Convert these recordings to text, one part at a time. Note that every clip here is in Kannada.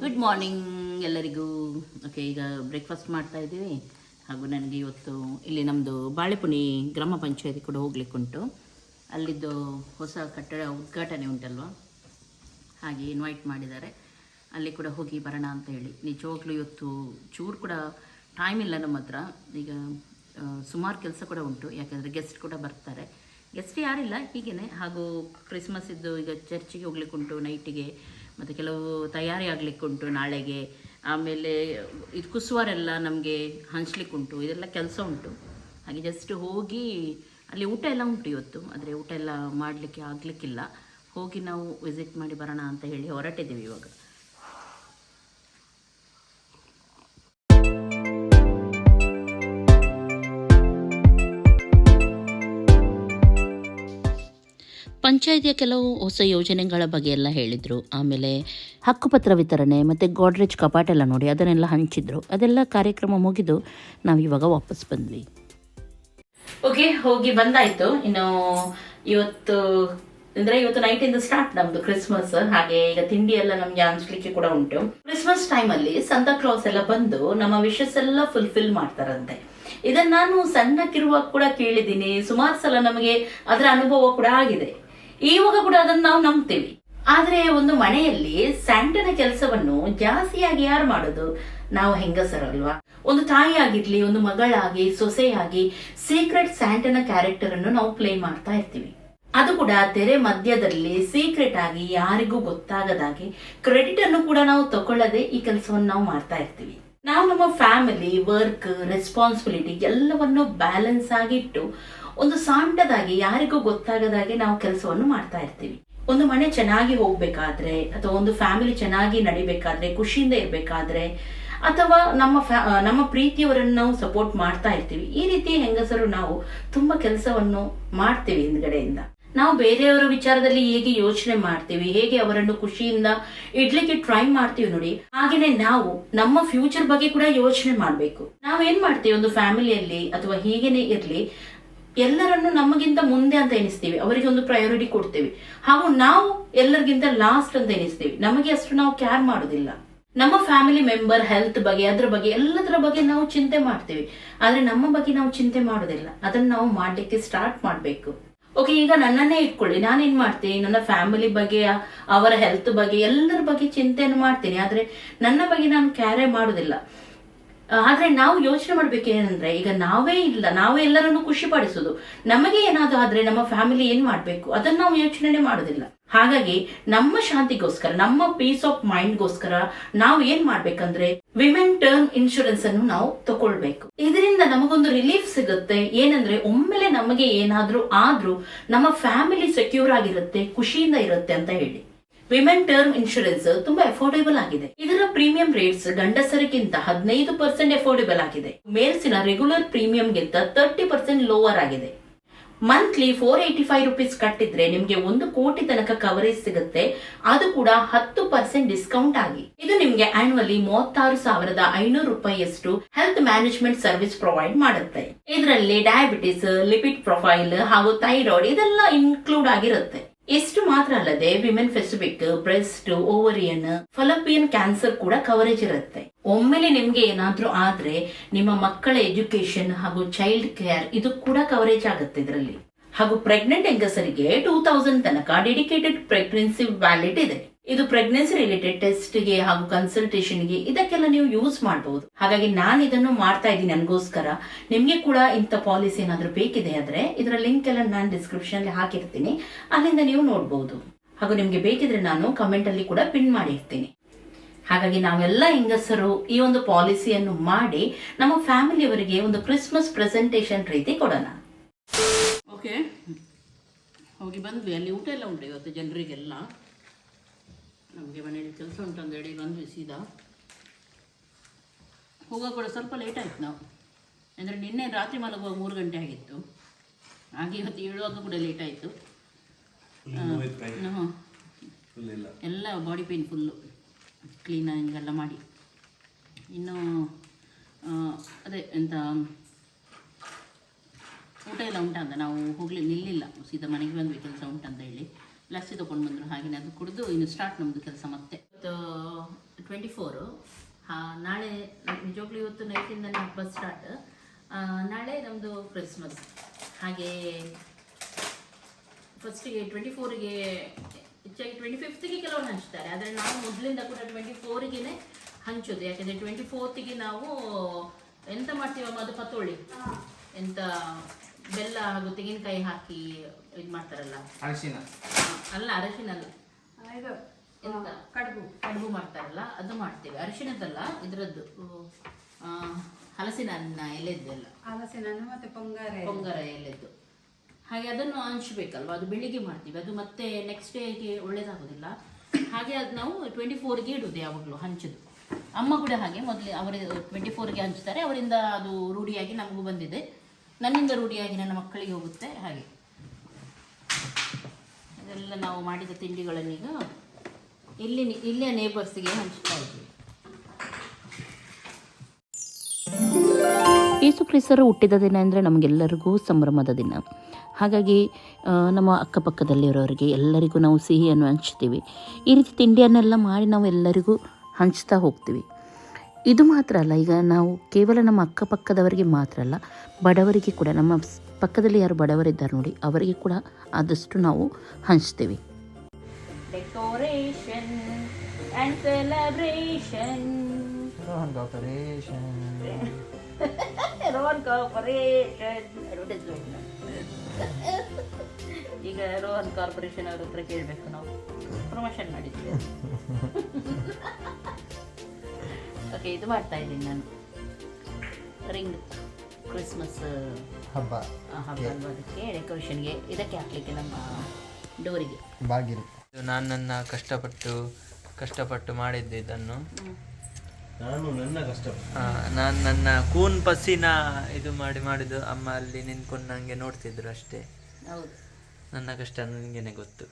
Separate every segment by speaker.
Speaker 1: ಗುಡ್ ಮಾರ್ನಿಂಗ್ ಎಲ್ಲರಿಗೂ. ಓಕೆ ಈಗ ಬ್ರೇಕ್ಫಾಸ್ಟ್ ಮಾಡ್ತಾ ಇದ್ದೀವಿ. ಹಾಗೂ ನನಗೆ ಇವತ್ತು ಇಲ್ಲಿ ನಮ್ಮದು ಬಾಳೆಪುಣಿ ಗ್ರಾಮ ಪಂಚಾಯತಿ ಕೂಡ ಹೋಗ್ಲಿಕ್ಕೆ ಉಂಟು. ಅಲ್ಲಿದ್ದು ಹೊಸ ಕಟ್ಟಡ ಉದ್ಘಾಟನೆ ಉಂಟಲ್ವ? ಹಾಗೆ ಇನ್ವೈಟ್ ಮಾಡಿದ್ದಾರೆ. ಅಲ್ಲಿ ಕೂಡ ಹೋಗಿ ಬರೋಣ ಅಂತ ಹೇಳಿ. ನಿಜವಾಗ್ಲೂ ಇವತ್ತು ಚೂರು ಕೂಡ ಟೈಮ್ ಇಲ್ಲ ನಮ್ಮ ಹತ್ರ. ಈಗ ಸುಮಾರು ಕೆಲಸ ಕೂಡ ಉಂಟು. ಯಾಕೆಂದರೆ ಗೆಸ್ಟ್ ಕೂಡ ಬರ್ತಾರೆ. ಗೆಸ್ಟ್ ಯಾರಿಲ್ಲ ಹೀಗೇನೆ. ಹಾಗೂ ಕ್ರಿಸ್ಮಸ್ ಇದ್ದು ಈಗ ಚರ್ಚಿಗೆ ಹೋಗ್ಲಿಕ್ಕೆ ಉಂಟು ನೈಟಿಗೆ ಮತ್ತು ಕೆಲವು ತಯಾರಿ ಆಗಲಿಕ್ಕುಂಟು ನಾಳೆಗೆ. ಆಮೇಲೆ ಇದು ಕುಸುವಾರೆಲ್ಲ ನಮಗೆ ಹಂಚ್ಲಿಕ್ಕೆ ಉಂಟು. ಇದೆಲ್ಲ ಕೆಲಸ ಉಂಟು. ಹಾಗೆ ಜಸ್ಟ್ ಹೋಗಿ ಅಲ್ಲಿ ಊಟ ಎಲ್ಲ ಉಂಟು ಇವತ್ತು. ಆದರೆ ಊಟ ಎಲ್ಲ ಮಾಡಲಿಕ್ಕೆ ಆಗಲಿಕ್ಕಿಲ್ಲ. ಹೋಗಿ ನಾವು ವಿಸಿಟ್ ಮಾಡಿ ಬರೋಣ ಅಂತ ಹೇಳಿ ಹೊರಟಿದ್ದೀವಿ ಇವಾಗ. ಪಂಚಾಯಿತಿಯ ಕೆಲವು ಹೊಸ ಯೋಜನೆಗಳ ಬಗ್ಗೆ ಎಲ್ಲ ಹೇಳಿದ್ರು. ಆಮೇಲೆ ಹಕ್ಕುಪತ್ರ ವಿತರಣೆ, ಮತ್ತು ಗೋಡ್ರೇಜ್ ಕಪಾಟ ಎಲ್ಲ ನೋಡಿ ಅದನ್ನೆಲ್ಲ ಹಂಚಿದ್ರು. ಅದೆಲ್ಲ ಕಾರ್ಯಕ್ರಮ ಮುಗಿದು ನಾವು ಇವಾಗ ವಾಪಸ್ ಬಂದ್ವಿ. ಓಕೆ ಹೋಗಿ ಬಂದಾಯ್ತು. ಇನ್ನು ಇವತ್ತು, ಅಂದ್ರೆ ಇವತ್ತು ನೈಟ್ ಇಂದ ಸ್ಟಾರ್ಟ್ ನಮ್ದು ಕ್ರಿಸ್ಮಸ್ ಹಾಗೆ ಈಗ ತಿಂಡಿ ಎಲ್ಲ ನಮ್ಗೆ ಹಂಚ್ಲಿಕ್ಕೆ ಕೂಡ ಉಂಟು. ಕ್ರಿಸ್ಮಸ್ ಟೈಮ್ ಅಲ್ಲಿ ಸಂತಾ ಕ್ಲಾಸ್ ಎಲ್ಲ ಬಂದು ನಮ್ಮ ವಿಶಸ್ ಎಲ್ಲ ಫುಲ್ಫಿಲ್ ಮಾಡ್ತಾರಂತೆ. ಇದನ್ನ ನಾನು ಸಣ್ಣಕ್ಕಿರುವಾಗ ಕೂಡ ಕೇಳಿದ್ದೀನಿ. ಸುಮಾರು ಸಲ ನಮಗೆ ಅದರ ಅನುಭವ ಕೂಡ ಆಗಿದೆ. ಇವಾಗ ಕೂಡ ಅದನ್ನ ನಾವು ನಂಬ್ತೀವಿ. ಆದ್ರೆ ಒಂದು ಮನೆಯಲ್ಲಿ ಸ್ಯಾಂಟನ ಕೆಲಸವನ್ನು ಜಾಸ್ತಿಯಾಗಿ ಯಾರು ಮಾಡೋದು? ನಾವು ಹೆಂಗಸರಲ್ವಾ? ಒಂದು ತಾಯಿ ಆಗಿರ್ಲಿ ಒಂದು ಮಗಳಾಗಿ, ಸೊಸೆಯಾಗಿ ಸೀಕ್ರೆಟ್ ಸ್ಯಾಂಟನ ಕ್ಯಾರೆಕ್ಟರ್ ಅನ್ನು ನಾವು ಪ್ಲೇ ಮಾಡ್ತಾ ಇರ್ತೀವಿ. ಅದು ಕೂಡ ತೆರೆ ಮಧ್ಯದಲ್ಲಿ ಸೀಕ್ರೆಟ್ ಆಗಿ ಯಾರಿಗೂ ಗೊತ್ತಾಗದಾಗೆ ಕ್ರೆಡಿಟ್ ಅನ್ನು ಕೂಡ ನಾವು ತಗೊಳ್ಳದೆ ಈ ಕೆಲಸವನ್ನು ನಾವು ಮಾಡ್ತಾ ಇರ್ತೀವಿ. ನಾವು ನಮ್ಮ ಫ್ಯಾಮಿಲಿ ವರ್ಕ್ ರೆಸ್ಪಾನ್ಸಿಬಿಲಿಟಿ ಎಲ್ಲವನ್ನು ಬ್ಯಾಲೆನ್ಸ್ ಆಗಿಟ್ಟು ಒಂದು ಸಾಂಡದಾಗಿ ಯಾರಿಗೂ ಗೊತ್ತಾಗದಾಗೆ ನಾವು ಕೆಲಸವನ್ನು ಮಾಡ್ತಾ ಇರ್ತೀವಿ. ಒಂದು ಮನೆ ಚೆನ್ನಾಗಿ ಹೋಗ್ಬೇಕಾದ್ರೆ, ಅಥವಾ ಒಂದು ಫ್ಯಾಮಿಲಿ ಚೆನ್ನಾಗಿ ನಡಿಬೇಕಾದ್ರೆ, ಖುಷಿಯಿಂದ ಇರಬೇಕಾದ್ರೆ, ಅಥವಾ ನಮ್ಮ ನಮ್ಮ ಪ್ರೀತಿಯವರನ್ನು ನಾವು ಸಪೋರ್ಟ್ ಮಾಡ್ತಾ ಇರ್ತೀವಿ. ಈ ರೀತಿ ಹೆಂಗಸರು ನಾವು ತುಂಬಾ ಕೆಲಸವನ್ನು ಮಾಡ್ತೀವಿ ಹಿಂದ್ಗಡೆಯಿಂದ. ನಾವು ಬೇರೆಯವರ ವಿಚಾರದಲ್ಲಿ ಹೇಗೆ ಯೋಚನೆ ಮಾಡ್ತೀವಿ, ಹೇಗೆ ಅವರನ್ನು ಖುಷಿಯಿಂದ ಇಡ್ಲಿಕ್ಕೆ ಟ್ರೈ ಮಾಡ್ತೀವಿ ನೋಡಿ, ಹಾಗೇನೆ ನಾವು ನಮ್ಮ ಫ್ಯೂಚರ್ ಬಗ್ಗೆ ಕೂಡ ಯೋಚನೆ ಮಾಡಬೇಕು. ನಾವೇನ್ ಮಾಡ್ತೀವಿ, ಒಂದು ಫ್ಯಾಮಿಲಿಯಲ್ಲಿ ಅಥವಾ ಹೀಗೇನೆ ಇರ್ಲಿ ಎಲ್ಲರನ್ನು ನಮಗಿಂತ ಮುಂದೆ ಅಂತ ಎನಿಸ್ತೀವಿ ಅವರಿಗೆ ಒಂದು ಪ್ರಯಾರಿಟಿ ಕೊಡ್ತೀವಿ. ಹಾಗೂ ನಾವು ಎಲ್ಲರಿಗಿಂತ ಲಾಸ್ಟ್ ಅಂತ ಎನಿಸ್ತೀವಿ ನಮಗೆ ಅಷ್ಟು ನಾವು ಕ್ಯಾರ್ ಮಾಡೋದಿಲ್ಲ. ನಮ್ಮ ಫ್ಯಾಮಿಲಿ ಮೆಂಬರ್ ಹೆಲ್ತ್ ಬಗ್ಗೆ, ಅದ್ರ ಬಗ್ಗೆ, ಎಲ್ಲದರ ಬಗ್ಗೆ ನಾವು ಚಿಂತೆ ಮಾಡ್ತೀವಿ. ಆದ್ರೆ ನಮ್ಮ ಬಗ್ಗೆ ನಾವು ಚಿಂತೆ ಮಾಡೋದಿಲ್ಲ. ಅದನ್ನ ನಾವು ಮಾಡ್ಲಿಕ್ಕೆ ಸ್ಟಾರ್ಟ್ ಮಾಡ್ಬೇಕು. ಓಕೆ ಈಗ ನನ್ನನ್ನೇ ಇಟ್ಕೊಳ್ಳಿ. ನಾನೇನ್ ಮಾಡ್ತೀನಿ? ನನ್ನ ಫ್ಯಾಮಿಲಿ ಬಗ್ಗೆ, ಅವರ ಹೆಲ್ತ್ ಬಗ್ಗೆ, ಎಲ್ಲರ ಬಗ್ಗೆ ಚಿಂತೆಯನ್ನು ಮಾಡ್ತೀನಿ. ಆದ್ರೆ ನನ್ನ ಬಗ್ಗೆ ನಾನು ಕ್ಯಾರೇ ಮಾಡೋದಿಲ್ಲ. ಆದ್ರೆ ನಾವು ಯೋಚನೆ ಮಾಡ್ಬೇಕು ಏನಂದ್ರೆ ಈಗ ನಾವೇ ಇಲ್ಲ, ನಾವೇ ಎಲ್ಲರನ್ನು ಖುಷಿ ಪಡಿಸೋದು. ನಮಗೆ ಏನಾದ್ರು ಆದ್ರೆ ನಮ್ಮ ಫ್ಯಾಮಿಲಿ ಏನ್ ಮಾಡ್ಬೇಕು? ಅದನ್ನ ನಾವು ಯೋಚನೆ ಮಾಡೋದಿಲ್ಲ. ಹಾಗಾಗಿ ನಮ್ಮ ಶಾಂತಿಗೋಸ್ಕರ, ನಮ್ಮ ಪೀಸ್ ಆಫ್ ಮೈಂಡ್ಗೋಸ್ಕರ ನಾವು ಏನ್ ಮಾಡ್ಬೇಕಂದ್ರೆ ವಿಮೆನ್ ಟರ್ಮ್ ಇನ್ಶೂರೆನ್ಸ್ ಅನ್ನು ನಾವು ತಗೊಳ್ಬೇಕು. ಇದರಿಂದ ನಮಗೊಂದು ರಿಲೀಫ್ ಸಿಗುತ್ತೆ. ಏನಂದ್ರೆ, ಒಮ್ಮೆಲೆ ನಮಗೆ ಏನಾದ್ರೂ ಆದ್ರೂ ನಮ್ಮ ಫ್ಯಾಮಿಲಿ ಸೆಕ್ಯೂರ್ ಆಗಿರುತ್ತೆ, ಖುಷಿಯಿಂದ ಇರುತ್ತೆ ಅಂತ ಹೇಳಿ. ವಿಮೆನ್ ಟರ್ಮ್ ಇನ್ಶೂರೆನ್ಸ್ ತುಂಬಾ ಅಫೋರ್ಡೆಬಲ್ ಆಗಿದೆ. ಇದರ ಪ್ರೀಮಿಯಂ ರೇಟ್ಸ್ ಗಂಡಸರಿಗಿಂತ ಹದಿನೈದು ಪರ್ಸೆಂಟ್ ಅಫೋರ್ಡೆಬಲ್ ಆಗಿದೆ. ಮೇಲ್ಸಿನ ರೆಗ್ಯುಲರ್ ಪ್ರೀಮಿಯಂಗಿಂತ ತರ್ಟಿ ಪರ್ಸೆಂಟ್ ಲೋವರ್ ಆಗಿದೆ. Monthly four eighty five rupees ಕಟ್ಟಿದ್ರೆ ನಿಮ್ಗೆ ಒಂದು ಕೋಟಿ ತನಕ ಕವರೇಜ್ ಸಿಗುತ್ತೆ. ಅದು ಕೂಡ ಹತ್ತು ಪರ್ಸೆಂಟ್ ಡಿಸ್ಕೌಂಟ್ ಆಗಿ. ಇದು ನಿಮ್ಗೆ ಆನ್ಯುವಲಿ ಮೂವತ್ತಾರು ಸಾವಿರದ ಐನೂರು ರೂಪಾಯಿಯಷ್ಟು ಹೆಲ್ತ್ ಮ್ಯಾನೇಜ್ಮೆಂಟ್ ಸರ್ವಿಸ್ ಪ್ರೊವೈಡ್ ಮಾಡುತ್ತೆ. ಇದರಲ್ಲಿ ಡಯಾಬಿಟಿಸ್ ಲಿಪಿಡ್ ಪ್ರೊಫೈಲ್ ಹಾಗೂ ಥೈರಾಯ್ಡ್ ಇದೆಲ್ಲ ಇನ್ಕ್ಲೂಡ್ ಆಗಿರುತ್ತೆ. ಇಷ್ಟು ಮಾತ್ರ ಅಲ್ಲದೆ women specific breast ovarian fallopian cancer ಕೂಡ ಕವರೇಜ್ ಇರುತ್ತೆ. ಒಮ್ಮೆಲೆ ನಿಮ್ಗೆ ಏನಾದ್ರೂ ಆದ್ರೆ ನಿಮ್ಮ ಮಕ್ಕಳ ಎಜುಕೇಶನ್ ಹಾಗೂ ಚೈಲ್ಡ್ ಕೇರ್ ಇದು ಕೂಡ ಕವರೇಜ್ ಆಗುತ್ತೆ ಇದರಲ್ಲಿ. ಹಾಗೂ ಪ್ರೆಗ್ನೆಂಟ್ ಹೆಂಗಸರಿಗೆ ಟೂ ತೌಸಂಡ್ ತನಕ ಡೆಡಿಕೇಟೆಡ್ ಪ್ರೆಗ್ನೆನ್ಸಿ ವ್ಯಾಲಿಡ್ ಇದೆ. ಇದು ಪ್ರೆಗ್ನೆನ್ಸಿ ರಿಲೇಟೆಡ್ ಟೆಸ್ಟ್ಗೆ ಹಾಗೂ ಕನ್ಸಲ್ಟೇಷನ್ಗೆ ಇದಕ್ಕೆಲ್ಲ ನೀವು ಯೂಸ್ ಮಾಡಬಹುದು ಹಾಗಾಗಿ ನಾನು ಇದನ್ನು ಮಾಡ್ತಾ ಇದ್ದೀನಿ ನನಗೋಸ್ಕರ ನಿಮಗೆ ಕೂಡ ಇಂಥ ಪಾಲಿಸಿ ಏನಾದರೂ ಬೇಕಿದೆ ಆದ್ರೆ ಇದರ ಲಿಂಕ್ ಎಲ್ಲ ನಾನು ಡಿಸ್ಕ್ರಿಪ್ಷನ್ ಅಲ್ಲಿ ಹಾಕಿರ್ತೀನಿ. ಅಲ್ಲಿಂದ ನೀವು ನೋಡಬಹುದು ಹಾಗೂ ನಿಮಗೆ ಬೇಕಿದ್ರೆ ನಾನು ಕಮೆಂಟಲ್ಲಿ ಕೂಡ ಪಿನ್ ಮಾಡಿರ್ತೀನಿ. ಹಾಗಾಗಿ ನಾವೆಲ್ಲ ಹೆಂಗಸರು ಈ ಒಂದು ಪಾಲಿಸಿಯನ್ನು ಮಾಡಿ ನಮ್ಮ ಫ್ಯಾಮಿಲಿಯವರಿಗೆ ಒಂದು ಕ್ರಿಸ್ಮಸ್ ಪ್ರೆಸೆಂಟೇಷನ್ ರೀತಿ ಕೊಡೋಣ. ಓಕೆ ಹೋಗಿ ಬಂದ್ವಿ. ಅಲ್ಲಿ ಊಟ ಎಲ್ಲ ಉಂಟು ಇವತ್ತು ಜನರಿಗೆಲ್ಲ. ನಮಗೆ ಮನೇಲಿ ಕೆಲಸ ಉಂಟು ಅಂತ ಹೇಳಿ ಬಂದ್ವಿ ಸೀದಾ. ಹೋಗೋ ಕೂಡ ಸ್ವಲ್ಪ ಲೇಟ್ ಆಯ್ತು ನಾವು. ಅಂದರೆ ನಿನ್ನೆ ರಾತ್ರಿ ಮಲಗುವಾಗ ಮೂರು ಗಂಟೆ ಆಗಿತ್ತು. ಹಾಗೆ ಇವತ್ತು ಏಳುವಾಗ ಕೂಡ ಲೇಟ್ ಆಯಿತು. ಎಲ್ಲ ಬಾಡಿ ಪೇನ್ ಫುಲ್ಲು ಕ್ಲೀನಿಂಗ್ ಎಲ್ಲ ಮಾಡಿ. ಇನ್ನು ಅದೇ ಎಂತ ಊಟ ಎಲ್ಲ ಉಂಟಂತ ನಾವು ಹೋಗಲಿ ನಿಲ್ಲಿಲ್ಲ. ಸೀದಾ ಮನೆಗೆ ಬಂದ್ವಿ ಕೆಲಸ ಉಂಟಂತ ಹೇಳಿ. ಲಸ್ಸಿ ತೊಗೊಂಡು ಬಂದರು ಹಾಗೆ ಅದು ಕುಡಿದು ಇನ್ನು ಸ್ಟಾರ್ಟ್ ನಮ್ಮದು ಕೆಲಸ ಮತ್ತೆ. ಇವತ್ತು ಟ್ವೆಂಟಿ ಫೋರು ನಾಳೆ ನಿಜವಾಗ್ಲೂ ಇವತ್ತು ನೈಟಿಂದನೇ ಹಬ್ಬ ಸ್ಟಾರ್ಟ್ ನಾಳೆ ನಮ್ಮದು ಕ್ರಿಸ್ಮಸ್ ಹಾಗೆ ಫಸ್ಟಿಗೆ ಟ್ವೆಂಟಿ ಫೋರಿಗೆ ಹೆಚ್ಚಾಗಿ ಟ್ವೆಂಟಿ ಫಿಫ್ತಿಗೆ ಕೆಲವರು ಹಂಚ್ತಾರೆ. ಆದರೆ ನಾವು ಮೊದಲಿಂದ ಕೂಡ ಟ್ವೆಂಟಿ ಫೋರಿಗೇ ಹಂಚೋದು. ಯಾಕೆಂದರೆ ಟ್ವೆಂಟಿ ಫೋರ್ತಿಗೆ ನಾವು ಎಂತ ಮಾಡ್ತೀವಮ್ಮ? ಅದು ಪತೋಳಿ. ಎಂತ ಬೆಲ್ಲ ಹಾಗೂ ತೆಂಗಿನಕಾಯಿ ಹಾಕಿ ಇದು ಮಾಡ್ತಾರಲ್ಲ?
Speaker 2: ಅರಿಶಿನ.
Speaker 1: ಅಲ್ಲ ಅರಿಶಿನ ಅಲ್ಲ.
Speaker 3: ಇದು
Speaker 1: ಎಂತ? ಕಡುಬು. ಕಡುಬು ಮಾಡ್ತಾರಲ್ಲ ಅದು ಮಾಡ್ತೇವೆ. ಅರಿಶಿನದ್ದಲ್ಲ ಇದರದ್ದು ಆ, ಹಲಸಿನ ಅನ್ನ ಎಲೆದ್ದೆಲ್ಲ.
Speaker 3: ಹಲಸಿನ ಅನ್ನ ಮತ್ತೆ ಪೊಂಗರ
Speaker 1: ಪೊಂಗರ ಎಲೆದ್ದು. ಹಾಗೆ ಅದನ್ನು ಹಂಚ್ಬೇಕಲ್ವಾ? ಅದು ಬೆಳಿಗ್ಗೆ ಮಾಡ್ತೀವಿ. ಅದು ಮತ್ತೆ ನೆಕ್ಸ್ಟ್ ಡೇಗೆ ಒಳ್ಳೇದಾಗೋದಿಲ್ಲ. ಹಾಗೆ ಅದು ನಾವು ಟ್ವೆಂಟಿ ಫೋರ್ಗೆ ಇಡುದು ಯಾವಾಗಲೂ ಹಂಚೋದು. ಅಮ್ಮ ಕೂಡ ಹಾಗೆ ಮೊದಲು ಅವರ ಟ್ವೆಂಟಿ ಫೋರ್ಗೆ ಹಂಚ್ತಾರೆ. ಅವರಿಂದ ಅದು ರೂಢಿಯಾಗಿ ನಮಗೂ ಬಂದಿದೆ. ನನ್ನಿಂದ ರೂಢಿಯಾಗಿ ನನ್ನ ಮಕ್ಕಳಿಗೆ ಹೋಗುತ್ತೆ ಹಾಗೆ. ಅದೆಲ್ಲ ನಾವು ಮಾಡಿದ ತಿಂಡಿಗಳನ್ನೀಗ ಇಲ್ಲಿ ಇಲ್ಲಿಯ ನೇಬರ್ಸ್ಗೆ ಹಂಚ್ತಾ ಇದ್ವಿ. ಯೇಸು ಕ್ರಿಸ್ತರು ಹುಟ್ಟಿದ ದಿನ ಅಂದರೆ ನಮಗೆಲ್ಲರಿಗೂ ಸಂಭ್ರಮದ ದಿನ. ಹಾಗಾಗಿ ನಮ್ಮ ಅಕ್ಕಪಕ್ಕದಲ್ಲಿರೋರಿಗೆ ಎಲ್ಲರಿಗೂ ನಾವು ಸಿಹಿಯನ್ನು ಹಂಚ್ತೀವಿ. ಈ ರೀತಿ ತಿಂಡಿಯನ್ನೆಲ್ಲ ಮಾಡಿ ನಾವು ಎಲ್ಲರಿಗೂ ಹಂಚ್ತಾ ಹೋಗ್ತೀವಿ. ಇದು ಮಾತ್ರ ಅಲ್ಲ ಈಗ ನಾವು ಕೇವಲ ನಮ್ಮ ಅಕ್ಕಪಕ್ಕದವರಿಗೆ ಮಾತ್ರ ಅಲ್ಲ ಬಡವರಿಗೆ ಕೂಡ ನಮ್ಮ ಪಕ್ಕದಲ್ಲಿ ಯಾರು ಬಡವರಿದ್ದಾರೆ ನೋಡಿ ಅವರಿಗೆ ಕೂಡ ಆದಷ್ಟು ನಾವು ಹಂಚ್ತೇವೆ. Decoration and celebration
Speaker 2: Rohan Corporation
Speaker 1: Rohan Corporation advertisement ಈಗ ರೋಹನ್ ಕಾರ್ಪೊರೇಷನ್ ಅವ್ರ ಹತ್ರ ಕೇಳಬೇಕು ನಾವು. ಪ್ರಮೋಷನ್ ಮಾಡಿದ್ವಿ ಓಕೆ ಇದು ಮಾಡ್ತಾ ಇದ್ದೀನಿ ನಾನು. ರಿಂಗ್ ಕ್ರಿಸ್ಮಸ್
Speaker 2: ಹಬ್ಬ.
Speaker 1: ಹಬ್ಬ ಅದಕ್ಕೆ ಡೆಕೋರೇಷನ್ಗೆ ಇದಕ್ಕೆ ಹಾಕ್ಲಿಕ್ಕೆ ನಮ್ಮ ಡೋರಿಗೆ.
Speaker 2: ಬಾಗಿಲು.
Speaker 4: ನಾನು ನನ್ನ ಕಷ್ಟಪಟ್ಟು ಕಷ್ಟಪಟ್ಟು ಮಾಡಿದ್ದೆ ಇದನ್ನು.
Speaker 5: ನಾನು ನನ್ನ ಕಷ್ಟ
Speaker 4: ಆ, ನಾನು ನನ್ನ ಕೂನ್ ಪಸಿನ ಇದು ಮಾಡಿ ಮಾಡಿದ್ದು ಅಮ್ಮ ಅಲ್ಲಿ ನಿಂತ್ಕೊಂಡು ನನಗೆ ನೋಡ್ತಿದ್ರು ಅಷ್ಟೇ.
Speaker 1: ಹೌದು.
Speaker 4: ನನ್ನ ಕಷ್ಟ ನನಗೇನೆ ಗೊತ್ತು.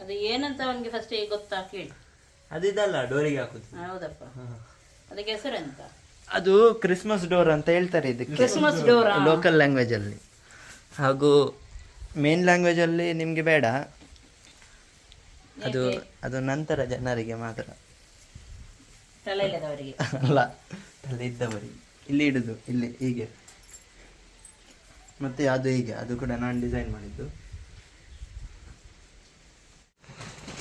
Speaker 1: ಅದು ಏನಂತ ಅವನಿಗೆ ಫಸ್ಟ್ ಗೊತ್ತಾ ಕೇಳಿ.
Speaker 4: ಅದಿದಲ್ಲ ಇದಲ್ಲ ಡೋರಿಗೆ ಹಾಕುದು.
Speaker 1: ಹೌದಪ್ಪ. ಅದಕ್ಕೆ ಹೆಸರೆಂತ
Speaker 4: ಅದು ಕ್ರಿಸ್ಮಸ್ ಡೋರ್ ಅಂತ ಹೇಳ್ತಾರೆ ಇದಕ್ಕೆ.
Speaker 1: ಕ್ರಿಸ್ಮಸ್ ಡೋರ್
Speaker 4: ಲೋಕಲ್ ಲ್ಯಾಂಗ್ವೇಜ್ ಅಲ್ಲಿ. ಹಾಗೂ ಮೇನ್ ಲ್ಯಾಂಗ್ವೇಜ್ ಅಲ್ಲಿ ನಿಮ್ಗೆ ಬೇಡ. ಅದು ಅದು ನಂತರ ಜನರಿಗೆ ಮಾತ್ರ.
Speaker 1: ತಲೆ ಇಲ್ಲದವರಿಗೆ
Speaker 4: ಅಲ್ಲ ತಲೆ ಇದ್ದವರಿಗೆ ಇಲ್ಲಿ ಇಡುದು ಇಲ್ಲಿ ಹೀಗೆ. ಮತ್ತೆ ಅದು ಹೀಗೆ ಅದು ಕೂಡ ನಾನು ಡಿಸೈನ್ ಮಾಡಿದ್ದು.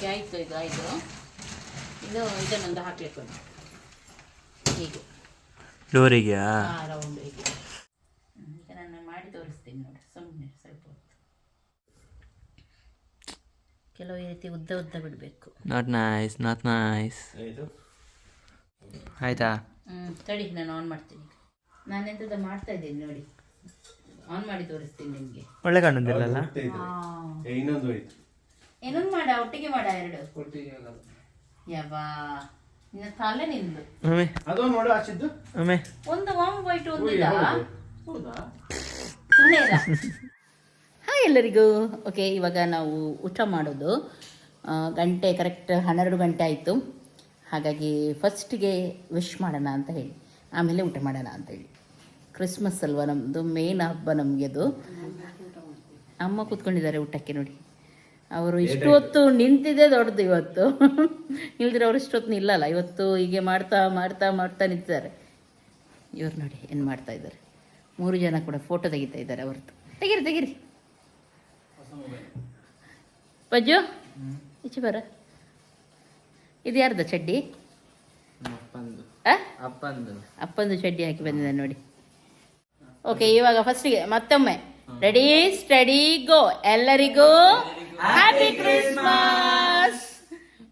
Speaker 1: ಆಯ್ತು ಇದು ಆಯ್ತು. ಇದು ಇದನ್ನೊಂದು ಹಾಕ್ಲಿಕ್ಕೆ ಹೀಗೆ.
Speaker 4: ಡೋರಿಗೆ
Speaker 1: ರೌಂಡ್ ಹೀಗೆ. ಹ್ಮ್, ಈಗ ನಾನು ಮಾಡಿ ತೋರಿಸ್ತೀನಿ ನೋಡಿ. ಸುಮ್ಮನೆ ಸ್ವಲ್ಪ ಹೊತ್ತು. ಕೆಲವು ಈ ರೀತಿ ಉದ್ದ ಉದ್ದ ಬಿಡಬೇಕು.
Speaker 4: ನಾಟ್ ನೈಸ್ ನಾಟ್ ನೈಸ್ ಆಯ್ತಾ?
Speaker 1: ಹ್ಮ್ ತಡಿ ನಾನು ಆನ್ ಮಾಡ್ತೀನಿ. ನಾನು ಎಂತದ ಮಾಡ್ತಾ ಇದ್ದೀನಿ ನೋಡಿ. ಆನ್ ಮಾಡಿ ತೋರಿಸ್ತೀನಿ ನಿಮಗೆ.
Speaker 4: ಒಳ್ಳೆ ಕಾಣುದಿಲ್ಲಲ್ಲ?
Speaker 5: ಇನ್ನೊಂದು
Speaker 1: ಏನೊಂದು ಮಾಡ ಒಟ್ಟಿಗೆ ಮಾಡ ಎರಡು. ಯವ್ವಾ. ನಿನ್ನ ತಲೆ ನಿಂದು.
Speaker 4: ಒಮ್ಮೆ
Speaker 5: ಅದೊಂದು ನೋಡು ಆಚಿದ್ದು.
Speaker 4: ಒಮ್ಮೆ
Speaker 1: ಒಂದು ವಾಮ್ ವೈಟ್ ಒಂದು ಇದಾ? ಸುಮ್ನೆ ಇರ. ಹಾಯ್ ಎಲ್ಲರಿಗೂ. ಓಕೆ ಇವಾಗ ನಾವು ಊಟ ಮಾಡೋದು. ಗಂಟೆ ಕರೆಕ್ಟ್ ಹನ್ನೆರಡು ಗಂಟೆ ಆಯಿತು. ಹಾಗಾಗಿ ಫಸ್ಟಿಗೆ ವಿಶ್ ಮಾಡೋಣ ಅಂತ ಹೇಳಿ. ಆಮೇಲೆ ಊಟ ಮಾಡೋಣ ಅಂತ ಹೇಳಿ. ಕ್ರಿಸ್ಮಸ್ ಅಲ್ವಾ ನಮ್ಮದು ಮೇನ್ ಹಬ್ಬ ನಮಗೆ ಅದು. ಅಮ್ಮ ಕೂತ್ಕೊಂಡಿದ್ದಾರೆ ಊಟಕ್ಕೆ ನೋಡಿ. ಅವರು ಇಷ್ಟು ಹೊತ್ತು ನಿಂತಿದೆ ದೊಡ್ಡದು ಇವತ್ತು. ಇಲ್ದಿರ ಅವ್ರು ಇಷ್ಟೊತ್ತು ನಿಲ್ಲಲ್ಲ. ಇವತ್ತು ಹೀಗೆ ಮಾಡ್ತಾ ಮಾಡ್ತಾ ಮಾಡ್ತಾ ನಿಂತಿದ್ದಾರೆ. ಇವ್ರು ನೋಡಿ ಏನು ಮಾಡ್ತಾ ಇದ್ದಾರೆ. ಮೂರು ಜನ ಕೂಡ ಫೋಟೋ ತೆಗಿತಾ ಇದ್ದಾರೆ ಅವ್ರದ್ದು. ತೆಗಿರಿ ತೆಗಿರಿ. ಪಜ್ಜು? ಈಚೆ ಬರ. ಇದು ಯಾರ್ದ ಚಡ್ಡಿ?
Speaker 4: ಅಪ್ಪಂದು.
Speaker 1: ಆ?
Speaker 4: ಅಪ್ಪಂದು.
Speaker 1: ಅಪ್ಪಂದು ಚಡ್ಡಿ ಹಾಕಿ ಬಂದಿದೆ ನೋಡಿ. ಓಕೆ ಇವಾಗ ಫಸ್ಟಿಗೆ ಮತ್ತೊಮ್ಮೆ. ರೆಡಿ ಸ್ಟಡಿ ಗೋ ಎಲ್ಲರಿಗೂ ಹ್ಯಾಪಿ ಕ್ರಿಸ್ಮಸ್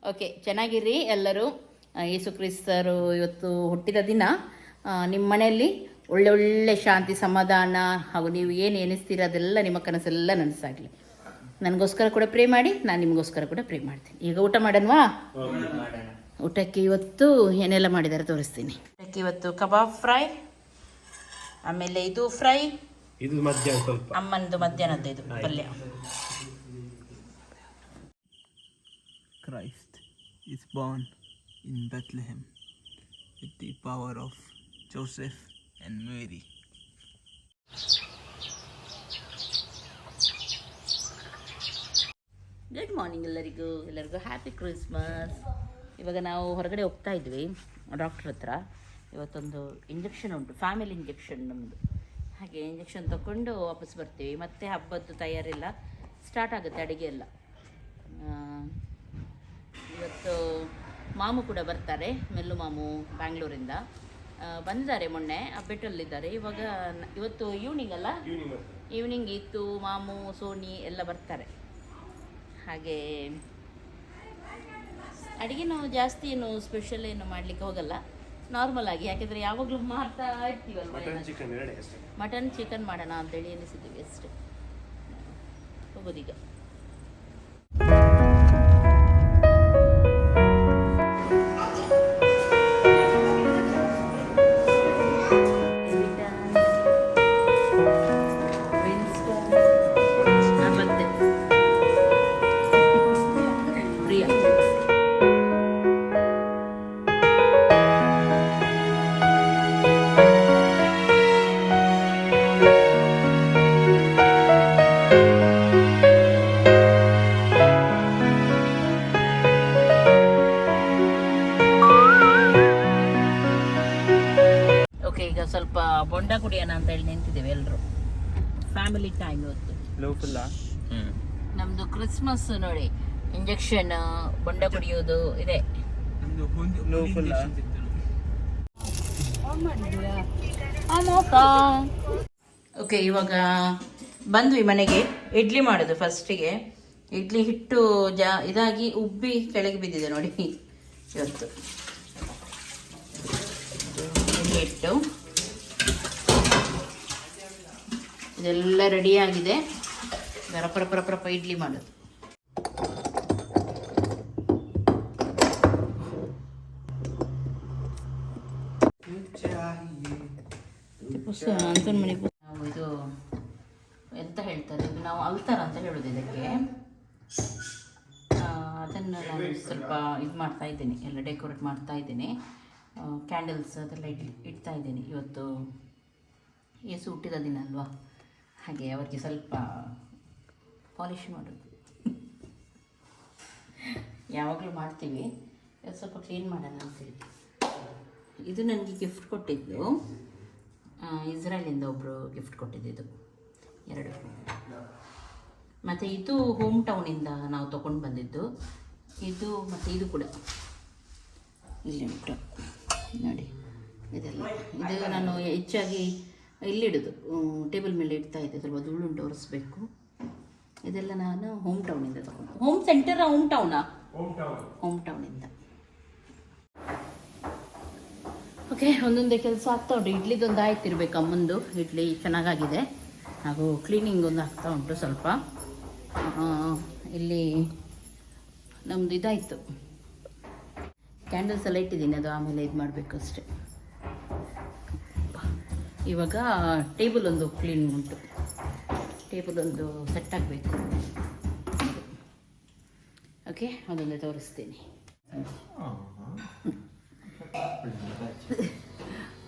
Speaker 1: ಓಕೆ ಚೆನ್ನಾಗಿರಿ ಎಲ್ಲರೂ. ಯೇಸು ಕ್ರಿಸ್ತರು ಇವತ್ತು ಹುಟ್ಟಿದ ದಿನ. ನಿಮ್ಮ ಮನೆಯಲ್ಲಿ ಒಳ್ಳೆ ಒಳ್ಳೆ ಶಾಂತಿ ಸಮಾಧಾನ ಹಾಗೂ ನೀವು ಏನು ಎನಿಸ್ತೀರ ಅದೆಲ್ಲ ನಿಮ್ಮ ಕನಸೆಲ್ಲ ನನಸಾಗಲಿ. ನನಗೋಸ್ಕರ ಕೂಡ ಪ್ರೇ ಮಾಡಿ ನಾನು ನಿಮಗೋಸ್ಕರ ಕೂಡ ಪ್ರೇ ಮಾಡ್ತೀನಿ. ಈಗ ಊಟ ಮಾಡೋಣವಾ? ಊಟಕ್ಕೆ ಇವತ್ತು ಏನೆಲ್ಲ ಮಾಡಿದ್ದಾರೆ ತೋರಿಸ್ತೀನಿ. ಊಟಕ್ಕೆ ಇವತ್ತು ಕಬಾಬ್ ಫ್ರೈ ಆಮೇಲೆ ಇದು ಫ್ರೈ
Speaker 5: ಇದು ಮಧ್ಯಾಹ್ನ ಸ್ವಲ್ಪ.
Speaker 1: ಅಮ್ಮನದು ಮಧ್ಯಾಹ್ನದ್ದು ಇದು ಪಲ್ಯ.
Speaker 4: Christ is born in Bethlehem with the power of Joseph and Mary.
Speaker 1: Good morning ಎಲ್ಲರಿಗೂ. ಎಲ್ಲರಿಗೂ ಹ್ಯಾಪಿ ಕ್ರಿಸ್ಮಸ್ ಇವಾಗ ನಾವು ಹೊರಗಡೆ ಹೋಗ್ತಾ ಇದ್ವಿ ಡಾಕ್ಟ್ರ್ ಹತ್ರ. ಇವತ್ತೊಂದು ಇಂಜೆಕ್ಷನ್ ಉಂಟು ಫ್ಯಾಮಿಲಿ ಇಂಜೆಕ್ಷನ್ ನಮ್ಮದು ಹಾಗೆ ಇಂಜೆಕ್ಷನ್ ತಗೊಂಡು ವಾಪಸ್ ಬರ್ತೀವಿ. ಮತ್ತೆ ಹಬ್ಬದ್ದು ತಯಾರಿಲ್ಲ ಸ್ಟಾರ್ಟ್ ಆಗುತ್ತೆ ಅಡುಗೆ ಎಲ್ಲ. ಮಾಮು ಕೂಡ ಬರ್ತಾರೆ ಮೆಲ್ಲು ಮಾಮು ಬ್ಯಾಂಗ್ಳೂರಿಂದ. ಬಂದಿದ್ದಾರೆ ಮೊನ್ನೆ ಅಬ್ಬೆಟ್ಟಲ್ಲಿದ್ದಾರೆ ಇವಾಗ ಇವತ್ತು ಈವ್ನಿಂಗ್ ಅಲ್ಲ? ಈವ್ನಿಂಗ್ ಇತ್ತು ಮಾಮು ಸೋನಿ ಎಲ್ಲ ಬರ್ತಾರೆ. ಹಾಗೆ ಅಡುಗೆ ನಾವು ಜಾಸ್ತಿ ಏನು ಸ್ಪೆಷಲ್ ಏನು ಮಾಡಲಿಕ್ಕೆ ಹೋಗಲ್ಲ. ನಾರ್ಮಲ್ ಆಗಿ ಯಾಕೆಂದರೆ ಯಾವಾಗಲೂ ಮಾಡ್ತಾ ಇರ್ತೀವಲ್ವ
Speaker 5: ಮಟನ್ ಚಿಕನ್ ಮಾಡೋಣ ಅಷ್ಟೇ.
Speaker 1: ಮಟನ್ ಚಿಕನ್ ಮಾಡೋಣ ಅಂತೇಳಿ ಎನಿಸಿದ್ದೀವಿ ಅಷ್ಟೇ. ಹೋಗೋದೀಗ. ಸ್ವಲ್ಪ ಬೊಂಡ ಕುಡಿಯೋಣ ಅಂತ ಹೇಳಿ ನಿಂತಿದ್ದೇವೆ ಎಲ್ಲರೂ ಫ್ಯಾಮಿಲಿ ಟೈಮ್ ಇವತ್ತು. ನಮ್ದು ಕ್ರಿಸ್ಮಸ್ ನೋಡಿ ಇಂಜೆಕ್ಷನ್ ಬೊಂಡ ಕುಡಿಯೋದು ಇದೆ. ಓಕೆ ಇವಾಗ ಬಂದ್ವಿ ಮನೆಗೆ. ಇಡ್ಲಿ ಮಾಡೋದು ಫಸ್ಟಿಗೆ ಇಡ್ಲಿ ಹಿಟ್ಟು ಜಾ ಇದಾಗಿ ಉಬ್ಬಿ ಕೆಳಗೆ ಬಿದ್ದಿದೆ ನೋಡಿ. ಇವತ್ತು. ಇಡ್ಲಿ ಹಿಟ್ಟು. ಇದೆಲ್ಲ ರೆಡಿಯಾಗಿದೆ ಆಗಿದೆ. ರಪ ರಪ ರಪ ಇಡ್ಲಿ ಮಾಡೋದು. ಅಂತನ್ ಮನೆ ನಾವು ಇದು ಎಂತ ಹೇಳ್ತಾರೆ? ಇದು ನಾವು ಅಲ್ತಾರ ಅಂತ ಹೇಳೋದು ಇದಕ್ಕೆ. ಅದನ್ನ ಅದನ್ನು ನಾನು ಸ್ವಲ್ಪ ಇದು ಮಾಡ್ತಾ ಇದ್ದೀನಿ. ಎಲ್ಲ ಡೆಕೋರೇಟ್ ಮಾಡ್ತಾ ಇದ್ದೀನಿ. ಕ್ಯಾಂಡಲ್ಸ್ ಅದೆಲ್ಲ ಇಡ್ ಇಡ್ತಾ ಇದ್ದೀನಿ. ಇವತ್ತು ಏಸು ಹುಟ್ಟಿದ ದಿನ ಅಲ್ವಾ? ಹಾಗೆ ಅವರಿಗೆ ಸ್ವಲ್ಪ ಪಾಲಿಶ್ ಮಾಡೋದು. ಯಾವಾಗಲೂ ಮಾಡ್ತೀವಿ. ಸ್ವಲ್ಪ ಕ್ಲೀನ್ ಮಾಡೋಣ ಅಂತೇಳಿ ಇದು ನನಗೆ ಗಿಫ್ಟ್ ಕೊಟ್ಟಿದ್ದು. ಇಸ್ರೇಲಿಂದ ಒಬ್ಬರು ಗಿಫ್ಟ್ ಕೊಟ್ಟಿದ್ದು ಎರಡು. ಮತ್ತು ಇದು ಹೋಮ್ ಟೌನಿಂದ ನಾವು ತೊಗೊಂಡು ಬಂದಿದ್ದು. ಇದು ಮತ್ತು ಇದು ಕೂಡ. ಇಲ್ಲಿ ಉಂಟು. ನೋಡಿ. ಇದೆಲ್ಲ. ಇದು ನಾನು ಹೆಚ್ಚಾಗಿ ಇಲ್ಲಿಡೋದು. ಟೇಬಲ್ ಮೇಲೆ ಇಡ್ತಾ ಇದ್ದೆ ಸ್ವಲ್ಪ ಧೂಳುಂಟು ಒರೆಸ್ಬೇಕು. ಇದೆಲ್ಲ ನಾನು ಹೋಮ್ ಟೌನಿಂದ ತಗೊಂಡು. ಹೋಮ್ ಸೆಂಟರ್ ಹೋಮ್ ಟೌನಾ ಹೋಮ್ ಟೌನಿಂದ ಓಕೆ ಒಂದೊಂದೇ ಕೆಲಸ ಆಗ್ತಾ ಉಂಟು. ಇಡ್ಲಿದೊಂದು ಆಯ್ತಿರ್ಬೇಕು ಅಮ್ಮಂದು. ಇಡ್ಲಿ ಚೆನ್ನಾಗಾಗಿದೆ. ಹಾಗೂ ಕ್ಲೀನಿಂಗ್ ಒಂದು ಆಗ್ತಾ ಉಂಟು ಸ್ವಲ್ಪ. ಆ, ಇಲ್ಲಿ ನಮ್ಮದು ಇದಾಯಿತು. ಕ್ಯಾಂಡಲ್ಸ್ ಎಲ್ಲ ಇಟ್ಟಿದ್ದೀನಿ ಅದು ಆಮೇಲೆ ಇದು ಮಾಡಬೇಕು ಅಷ್ಟೆ. ಇವಾಗ ಟೇಬಲ್ ಒಂದು ಕ್ಲೀನ್ ಉಂಟು. ಟೇಬಲ್ ಒಂದು ಸೆಟ್ ಆಗಬೇಕು. ಓಕೆ ಅದೊಂದೇ ತೋರಿಸ್ತೀನಿ.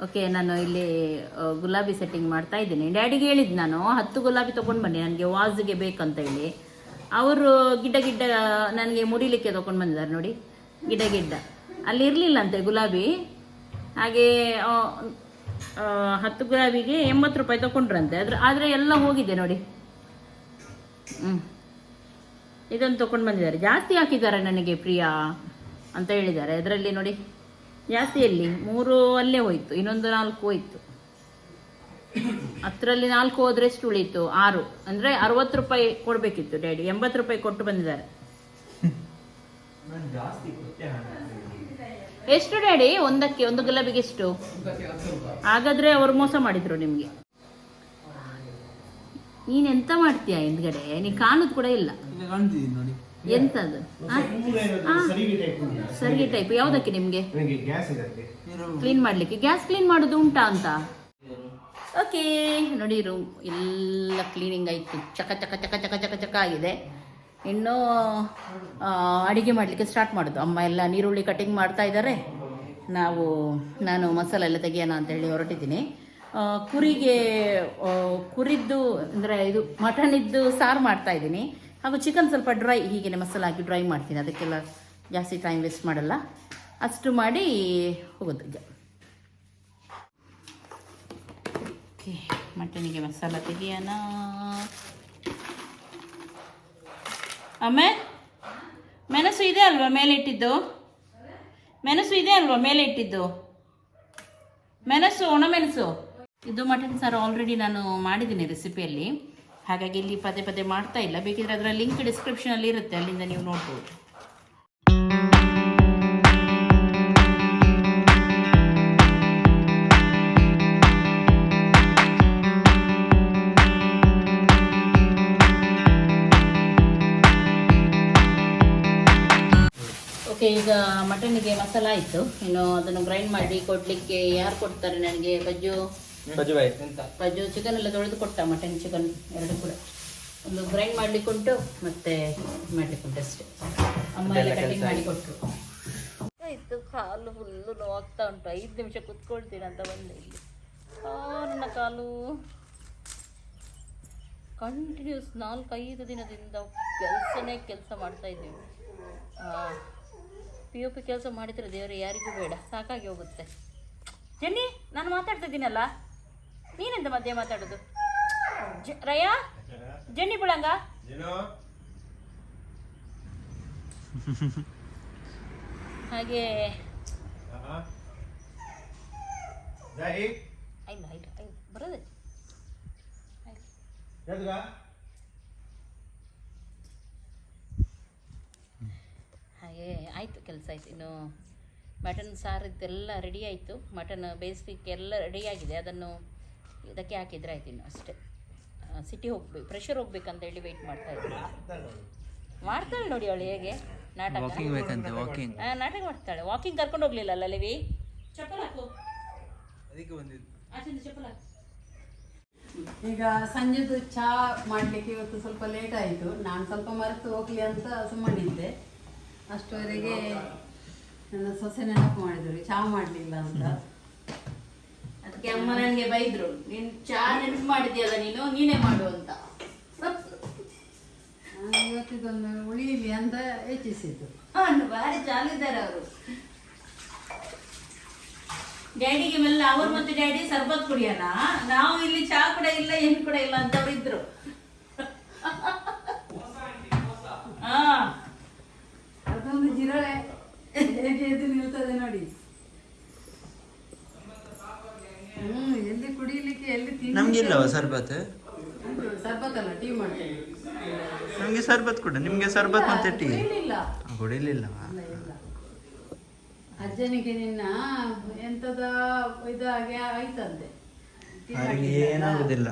Speaker 1: ಓಕೆ ನಾನು ಇಲ್ಲಿ ಗುಲಾಬಿ ಸೆಟ್ಟಿಂಗ್ ಮಾಡ್ತಾ ಇದ್ದೀನಿ. ಡ್ಯಾಡಿಗೆ ಹೇಳಿದ್ದು ನಾನು, ಹತ್ತು ಗುಲಾಬಿ ತೊಗೊಂಡು ಬನ್ನಿ, ನನಗೆ ವಾಸ್ಗೆ ಬೇಕಂತ ಹೇಳಿ. ಅವರು ಗಿಡ್ಡ ಗಿಡ್ಡ ನನಗೆ ಮುಡಿಲಿಕ್ಕೆ ತೊಗೊಂಡು ಬಂದಿದ್ದಾರೆ ನೋಡಿ. ಗಿಡ್ಡ ಗಿಡ್ಡ. ಅಲ್ಲಿ ಇರಲಿಲ್ಲಂತೆ ಗುಲಾಬಿ. ಹಾಗೆ ಹತ್ತು ಗ್ರಾಮಿಗೆ ಎಂಬತ್ತು ರೂಪಾಯಿ ತಗೊಂಡ್ರಂತೆ ಅದ್ರ ಆದರೆ ಎಲ್ಲ ಹೋಗಿದೆ ನೋಡಿ. ಹ್ಞೂ ಇದೊಂದು ತೊಗೊಂಡು ಬಂದಿದ್ದಾರೆ. ಜಾಸ್ತಿ ಹಾಕಿದ್ದಾರೆ ನನಗೆ ಪ್ರಿಯಾ ಅಂತ ಹೇಳಿದ್ದಾರೆ. ಅದರಲ್ಲಿ ನೋಡಿ, ಜಾಸ್ತಿ ಎಲ್ಲಿ? ಮೂರು ಅಲ್ಲೇ ಹೋಯ್ತು. ಇನ್ನೊಂದು ನಾಲ್ಕು ಹೋಯ್ತು. ಹತ್ತರಲ್ಲಿ ನಾಲ್ಕು ಹೋದ್ರೆ ಎಷ್ಟು ಉಳೀತು? ಆರು. ಅಂದರೆ ಅರವತ್ತು ರೂಪಾಯಿ ಕೊಡಬೇಕಿತ್ತು ಡ್ಯಾಡಿ. ಎಂಬತ್ತು ರೂಪಾಯಿ ಕೊಟ್ಟು ಬಂದಿದ್ದಾರೆ. ಎಷ್ಟು ಡ್ಯಾಡಿ ಒಂದಕ್ಕೆ ಒಂದು ಗುಲಾಬಿಗೆ ಎಷ್ಟು? ಹಾಗಾದ್ರೆ ಅವರು ಮೋಸ ಮಾಡಿದ್ರು ನಿಮಗೆ. ನೀನ್ ಎಂತ ಮಾಡ್ತೀಯ ಹಿಂದ್ಗಡೆ? ನೀ ಕಾಣುದು ಕೂಡ ಇಲ್ಲ.
Speaker 4: ಎಂತದ್ದು
Speaker 1: ಎಂತದು? ಸರಿಗೆ ಟೈಪ್ ಯಾವ್ದಕ್ಕೆ ನಿಮ್ಗೆ? ಕ್ಲೀನ್ ಮಾಡ್ಲಿಕ್ಕೆ. ಗ್ಯಾಸ್ ಕ್ಲೀನ್ ಮಾಡೋದು ಉಂಟಾ ಅಂತ? ಓಕೆ ನೋಡಿ ರೂಮ್ ಎಲ್ಲ ಕ್ಲೀನಿಂಗ್ ಆಯ್ತು. ಚಕ ಚಕ ಚಕ ಚಕ ಚಕ ಚಕ ಆಗಿದೆ. ಇನ್ನು ಅಡುಗೆ ಮಾಡಲಿಕ್ಕೆ ಸ್ಟಾರ್ಟ್ ಮಾಡೋದು. ಅಮ್ಮ ಎಲ್ಲ ನೀರುಳ್ಳಿ ಕಟಿಂಗ್ ಮಾಡ್ತಾ ಇದ್ದಾರೆ ನಾವು, ನಾನು ಮಸಾಲೆ ಎಲ್ಲ ತೆಗಿಯೋಣ ಅಂತೇಳಿ ಹೊರಟಿದ್ದೀನಿ. ಕುರಿಗೆ ಕುರಿದ್ದು, ಅಂದರೆ ಇದು ಮಟನಿದ್ದು ಸಾರು ಮಾಡ್ತಾ ಇದ್ದೀನಿ. ಹಾಗೂ ಚಿಕನ್ ಸ್ವಲ್ಪ ಡ್ರೈ ಹೀಗೆ ಮಸಾಲೆ ಹಾಕಿ ಡ್ರೈ ಮಾಡ್ತೀನಿ. ಅದಕ್ಕೆಲ್ಲ ಜಾಸ್ತಿ ಟೈಮ್ ವೇಸ್ಟ್ ಮಾಡಲ್ಲ. ಅಷ್ಟು ಮಾಡಿ ಹೋಗೋದು ಈಗ. ಮಟನಿಗೆ ಮಸಾಲ ತೆಗಿಯೋಣ. ಆಮೇಲೆ? ಮೆಣಸು ಇದೆ ಅಲ್ವಾ ಮೇಲೆ ಇಟ್ಟಿದ್ದು ಮೆಣಸು ಇದೆ ಅಲ್ವಾ ಮೇಲೆ ಇಟ್ಟಿದ್ದು ಮೆಣಸು? ಒಣಮೆಣಸು ಇದು ಮಟನ್ ಸಾರು ಆಲ್ರೆಡಿ ನಾನು ಮಾಡಿದ್ದೀನಿ ರೆಸಿಪಿಯಲ್ಲಿ ಹಾಗಾಗಿ ಇಲ್ಲಿ ಪದೇ ಪದೇ ಮಾಡ್ತಾ ಇಲ್ಲ. ಬೇಕಿದ್ರೆ ಅದರ ಲಿಂಕ್ ಡಿಸ್ಕ್ರಿಪ್ಷನಲ್ಲಿ ಇರುತ್ತೆ. ಅಲ್ಲಿಂದ ನೀವು ನೋಡ್ಬೋದು. ಮಟನ್ಗೆ ಮಸಾಲ ಆಯಿತು. ಇನ್ನು ಅದನ್ನು ಗ್ರೈಂಡ್ ಮಾಡಿ ಕೊಡ್ಲಿಕ್ಕೆ ಯಾರು ಕೊಡ್ತಾರೆ ನನಗೆ? ಬಜ್ಜು? ಬಜ್ಜು ಚಿಕನ್ ಎಲ್ಲ ತೊಳೆದು ಕೊಟ್ಟ ಮಟನ್ ಚಿಕನ್ ಎರಡು ಕೂಡ. ಒಂದು ಗ್ರೈಂಡ್ ಮಾಡ್ಲಿಕ್ಕೆ ಉಂಟು ಮತ್ತೆ ಇದ್ ಮಾಡ್ಲಿಕ್ಕೆ ಉಂಟು ಅಷ್ಟೇ. ಅಮ್ಮ ಎಲ್ಲ ಕಟಿಂಗ್ ಮಾಡಿ ಕೊಟ್ಟರು ಇತ್ತು ಕಾಲು ಫುಲ್ಲು ನೋವಾಗ್ತಾ ಉಂಟು. ಐದು ನಿಮಿಷ ಕುತ್ಕೊಳ್ತೀನಿ ಅಂತ ಬಂದೆ ಇಲ್ಲಿ. ಆ, ನನ್ನ ಕಾಲು. ಕಂಟಿನ್ಯೂಸ್ ನಾಲ್ಕೈದು ದಿನದಿಂದ ಕೆಲಸನೇ ಕೆಲಸ ಮಾಡ್ತಾ ಇದ್ದೀವಿ ಪಿ ಯು ಪಿ ಕೆಲಸ ಮಾಡಿದರೆ ದೇವರು ಯಾರಿಗೂ ಬೇಡ ಸಾಕಾಗಿ ಹೋಗುತ್ತೆ. ಜನ್ನಿ ನಾನು ಮಾತಾಡ್ತಾ ಇದ್ದೀನಲ್ಲ? ನೀನೆಂತ ಮಧ್ಯೆ ಮಾತಾಡೋದು? ಜ ರಯಾ? ಜೆನ್ನಿ ಬಿಳಂಗ? ಹಾಗೆ. ಆಯ್ತು ಆಯ್ತು ಬರೋದೆ ಹಾಗೆ ಆಯಿತು ಕೆಲಸ ಆಯಿತು. ಇನ್ನು ಮಟನ್ ಸಾರಿದ್ದೆಲ್ಲ ರೆಡಿ ಆಯಿತು. ಮಟನ್ ಬೇಯಿಸ್ಲಿಕ್ಕೆ ಎಲ್ಲ ರೆಡಿಯಾಗಿದೆ ಅದನ್ನು ಇದಕ್ಕೆ ಹಾಕಿದ್ರೆ ಆಯ್ತು ಇನ್ನು ಅಷ್ಟೇ. ಸಿಟಿ ಹೋಗ್ಬೇಕು ಪ್ರೆಷರ್ ಹೋಗ್ಬೇಕಂತ ಹೇಳಿ ವೆಯ್ಟ್ ಮಾಡ್ತಾ ಇದ್ದೀನಿ ಮಾಡ್ತಾಳೆ ನೋಡಿ ಅವಳು ಹೇಗೆ? ನಾಟಕ?
Speaker 4: ವಾಕಿಂಗ್ ಬೇಕಂತೆ ವಾಕಿಂಗ್
Speaker 1: ನಾಟಕ ಮಾಡ್ತಾಳೆ. ವಾಕಿಂಗ್ ಕರ್ಕೊಂಡು ಹೋಗ್ಲಿಲ್ಲ ಅಲ್ಲ ಲೆವಿ? ಚಪ್ಪಲ್ ಹಾಕು.
Speaker 4: ಅದಕ್ಕೆ ಬಂದಿದ್ದು.
Speaker 1: ಆಚಿಂದ ಚಪ್ಪಲ್
Speaker 3: ಈಗ ಸಂಜೆದು ಚಹಾ ಮಾಡ್ಲಿಕ್ಕೆ ಇವತ್ತು ಸ್ವಲ್ಪ ಲೇಟ್ ಆಯಿತು. ನಾನು ಸ್ವಲ್ಪ ಮರೆತು ಹೋಗ್ಲಿ ಅಂತ ಸುಮ್ಮನಿದ್ದೆ. ಅಷ್ಟುವರೆಗೆ ನನ್ನ ಸೊಸೆ ನೆನಪು ಮಾಡಿದ್ರು ಚಹಾ ಮಾಡಲಿಲ್ಲ ಅಂತ.
Speaker 1: ಅದಕ್ಕೆ ಅಮ್ಮ ನನಗೆ ಬೈದ್ರು ನೀನು ಚಾ ನೆನಪು ಮಾಡಿದ್ಯಲ್ಲ ನೀನು ನೀನೇ ಮಾಡು ಅಂತ.
Speaker 3: ಇವತ್ತಿದೊಂದು ಉಳಿಯಲಿ ಅಂತ ಯೋಚಿಸಿದ್ದು.
Speaker 1: ಭಾರಿ ಚಾಲಿದ್ದಾರೆ ಅವರು. ಡ್ಯಾಡಿಗೆ ಮೆಲ್ಲ ಅವ್ರು ಮತ್ತೆ ಡ್ಯಾಡಿ ಸರ್ಬತ್ ಕುಡಿಯೋಣ ನಾವು ಇಲ್ಲಿ ಚಾ ಕೂಡ ಇಲ್ಲ ಏನು ಕೂಡ ಇಲ್ಲ ಅಂತ ಅವರು ಇದ್ರು ಹಾ
Speaker 3: ಅದೊಂದು ಜಿರಳೆ ಹೇಗೆ ಎದ್ದು ನಿಲ್ತದೆ ನೋಡಿ ಹ್ಮ್ ಎಲ್ಲಿ ಕುಡಿಲಿಕ್ಕೆ ಎಲ್ಲಿ ತಿನ್ಲಿಕ್ಕೆ
Speaker 4: ನಮ್ಗಿಲ್ಲವ ಸರ್ಬತ್? ನಮಗೆ ಸರ್ಬತ್ ಕೂಡ ನಿಮಗೆ ಸರ್ಬತ್ ಮತ್ತೆ ಟೀ?
Speaker 3: ಇಲ್ಲ
Speaker 4: ಕುಡಿಲಿಲ್ಲವಾ
Speaker 3: ಅಜ್ಜನಿಗೆ ನಿನ್ನ ಎಂತದ ಇದಾಗೆ ಆಯ್ತಂತೆ.
Speaker 4: ಏನಾಗುದಿಲ್ಲ.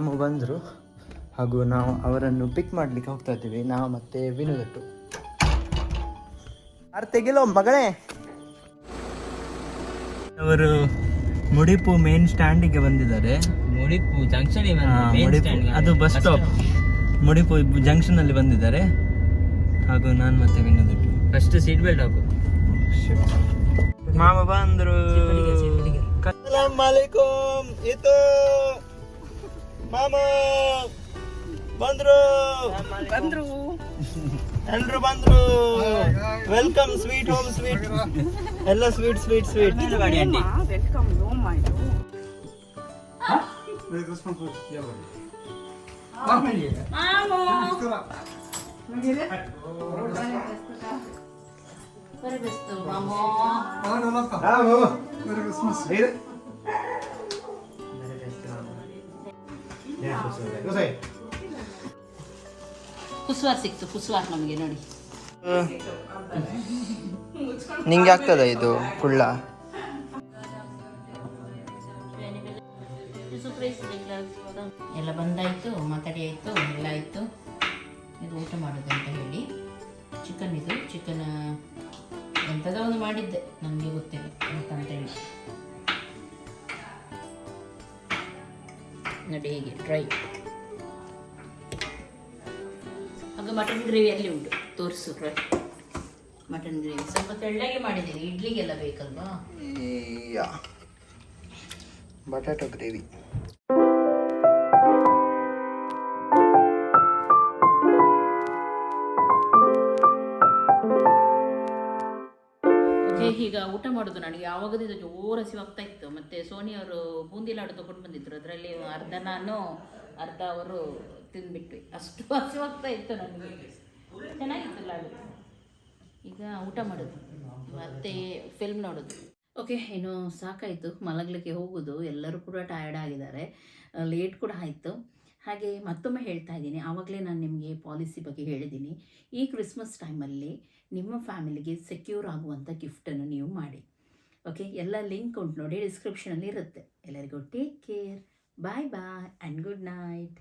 Speaker 2: ಮಾಮು ಬಂದರು. ಹಾಗೂ ನಾವು ಅವರನ್ನು ಪಿಕ್ ಮಾಡಲಿಕ್ಕೆ ಹೋಗ್ತಾ ಇದ್ದೀವಿ. ನಾವು ಮತ್ತೆ ವಿನೋದಟ್ಟು ಯಾರು ತೆಗಿಲೋ ಮಗಳೇ? ಅವರು ಮುಡಿಪು ಮೇನ್ ಸ್ಟ್ಯಾಂಡಿಗೆ ಬಂದಿದ್ದಾರೆ.
Speaker 6: ಮುಡಿಪು ಜಂಕ್ಷನ್
Speaker 2: ಅದು ಬಸ್ ಸ್ಟಾಪ್ ಮುಡಿಪು ಜಂಕ್ಷನ್ ಅಲ್ಲಿ ಬಂದಿದ್ದಾರೆ. ಹಾಗೂ ನಾನು ಮತ್ತೆ ವಿನೋದಟ್ಟು
Speaker 6: ಫಸ್ಟ್ ಸೀಟ್ ಬೆಲ್ಟ್ ಹಾಕು.
Speaker 2: ಮಾಮ ಬಂದ್ರು. ಕಲಾಂ ಇದು ಮಾಮ! ಬಂದ್ರು! ಬಂದ್ರು. ಎಲ್ರು ಬಂದ್ರು. ವೆಲ್ಕಮ್ ಸ್ವೀಟ್ ಹೋಮ್ ಸ್ವೀಟ್ ಎಲ್ಲ ಸ್ವೀಟ್ ಸ್ವೀಟ್ ಸ್ವೀಟ್
Speaker 1: ಕುಸ್ವಾರ್ ಸಿಕ್ತು ಕುಸ್ವಾರ್ ನಮಗೆ ನೋಡಿ.
Speaker 2: ನಿಂಗೆ ಆಗ್ತದ ಇದು ಕುಳ್ಳ? ಬಟಾಟೊ ಗ್ರೇವಿ.
Speaker 1: ಈಗ ಊಟ ಮಾಡೋದು ನನಗೆ ಯಾವಾಗದಿಂದ ಜೋರ ಹಸಿವಾಗ್ತಾ ಇತ್ತು. ಮತ್ತೆ ಸೋನಿ ಅವರು ಬೂಂದಿ ಲಾಡು ತೊಗೊಂಡು ಬಂದಿದ್ರು. ಅದರಲ್ಲಿ ಅರ್ಧ ನಾನು ಅರ್ಧ ಅವರು ತಿಂದ್ಬಿಟ್ವಿ. ಅಷ್ಟು ಹಸಿವಾಗ್ತಾ ಇತ್ತು ನನಗೆ. ಚೆನ್ನಾಗಿತ್ತು ಲಾಡು. ಈಗ ಊಟ ಮಾಡೋದು. ಮತ್ತೆ ಫಿಲ್ಮ್ ನೋಡೋದು. ಓಕೆ, ಏನು ಸಾಕಾಯಿತು, ಮಲಗಲಿಕ್ಕೆ ಹೋಗೋದು, ಎಲ್ಲರೂ ಕೂಡ ಟಯರ್ಡ್ ಆಗಿದ್ದಾರೆ ಲೇಟ್ ಕೂಡ ಆಯಿತು. ಹಾಗೆ ಮತ್ತೊಮ್ಮೆ ಹೇಳ್ತಾ ಇದ್ದೀನಿ, ಆವಾಗಲೇ ನಾನು ನಿಮಗೆ ಪಾಲಿಸಿ ಬಗ್ಗೆ ಹೇಳಿದ್ದೀನಿ. ಈ ಕ್ರಿಸ್ಮಸ್ ಟೈಮಲ್ಲಿ ನಿಮ್ಮ ಫ್ಯಾಮಿಲಿಗೆ ಸೆಕ್ಯೂರ್ ಆಗುವಂಥ ಗಿಫ್ಟನ್ನು ನೀವು ಮಾಡಿ. ಓಕೆ, ಎಲ್ಲ ಲಿಂಕ್ ಉಂಟು ನೋಡಿ ಡಿಸ್ಕ್ರಿಪ್ಷನಲ್ಲಿ ಇರುತ್ತೆ. ಎಲ್ಲರಿಗೂ take care bye bye and good night